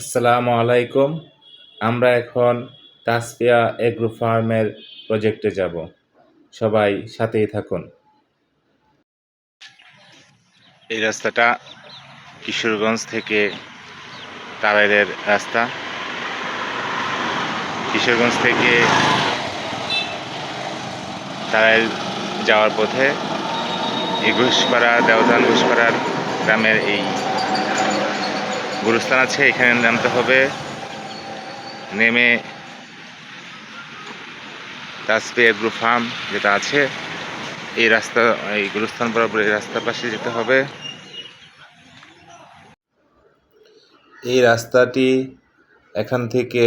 আসসালামু আলাইকুম। আমরা এখন তাসফিয়া এগ্রো ফার্মের প্রজেক্টে যাব। সবাই সাথেই থাকুন। এই রাস্তাটা কিশোরগঞ্জ থেকে তারাইলের রাস্তা। কিশোরগঞ্জ থেকে তারাইল যাওয়ার পথে এই ঘুষপাড়া দেওদান ঘুষপাড়ার গ্রামের এই গুরুস্থান আছে, এখানে নামতে হবে। নেমে তাসপে এগ্রো ফার্ম যেটা আছে, এই রাস্তা, এই গুরুস্থান বরাবর এই রাস্তার পাশে যেতে হবে। এই রাস্তাটি এখান থেকে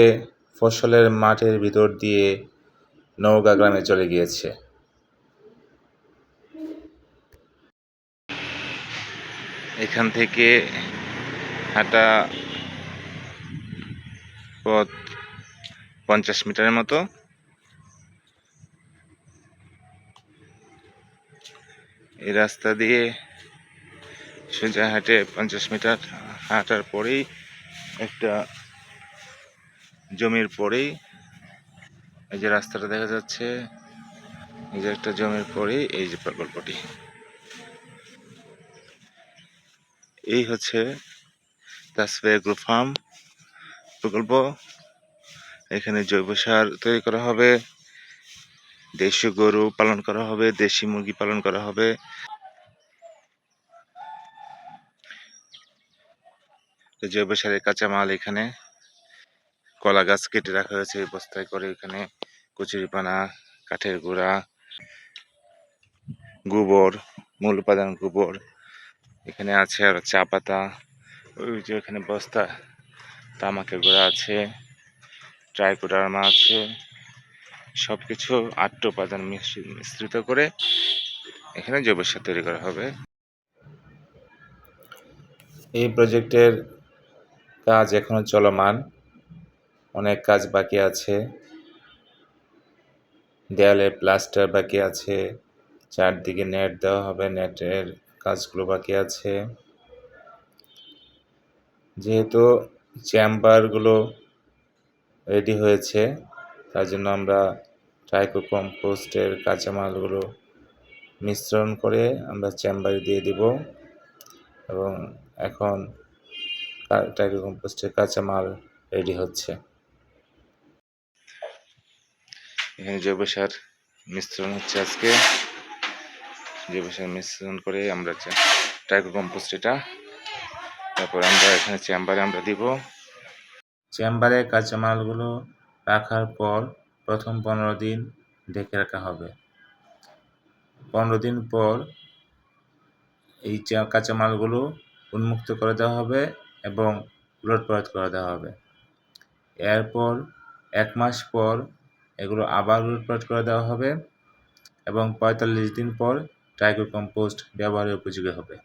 ফসলের মাঠের ভিতর দিয়ে নওগাঁ গ্রামে চলে গিয়েছে। এখান থেকে হাঁটা পথ পঞ্চাশ মিটারের মতো। এই রাস্তা দিয়ে সোজা হাঁটে পঞ্চাশ মিটার হাঁটার পরেই একটা জমির পরেই এই যে রাস্তাটা দেখা যাচ্ছে, এই যে একটা জমির পরেই এই যে প্রকল্পটি। এই হচ্ছে তাসফে এগ্রো ফার্ম প্রকল্প। এখানে জৈব সার তৈরি করা হবে। দেশি গরু পালন করা হবে, দেশি মুরগি পালন করা হবে। জৈব সারের কাঁচামাল এখানে। কলা গাছ কেটে রাখা হয়েছে এই বস্তায় করে এখানে। কচুরিপানা কাঠের গুঁড়া, গোবর, মূল উপাদান গোবর এখানে আছে। আর চা পাতা। ওই যে এখানে বস্তা তামাকের গোড়া আছে ট্রাইকোডার্মা আছে সব কিছু আটটা উপাদান মিশ্রি- মিশ্রিত করে এখানে জৈব সার তৈরি করা হবে। এই প্রজেক্টের কাজ এখনও চলমান। অনেক কাজ বাকি আছে। দেয়ালে প্লাস্টার বাকি আছে। চারদিকে নেট দেওয়া হবে, নেটের কাজগুলো বাকি আছে। যেহেতু চেম্বারগুলো রেডি হয়েছে, তার জন্য আমরা ট্রাইকো কম্পোস্টের কাঁচামালগুলো মিশ্রণ করে আমরা চেম্বারে দিয়ে দিব। এবং এখন ট্রাইকো কম্পোস্টের কাঁচামাল রেডি হচ্ছে। এখানে জৈব সার মিশ্রণ হচ্ছে আজকে। জৈব সার মিশ্রণ করে আমরা ট্রাইকো কম্পোস্ট এটা তারপর আমরা এখানে চেম্বারে আমরা দিব। চেম্বারে কাঁচামালগুলো রাখার পর প্রথম পনেরো দিন ঢেকে রাখা হবে। পনেরো দিন পর এই কাঁচামালগুলো উন্মুক্ত করে দেওয়া হবে এবং উলটপালট করে দেওয়া হবে। এরপর এক মাস পর এগুলো আবার উলটপালট করে দেওয়া হবে এবং পঁয়তাল্লিশ দিন পর টাইগো কম্পোস্ট ব্যবহারের উপযোগী হবে।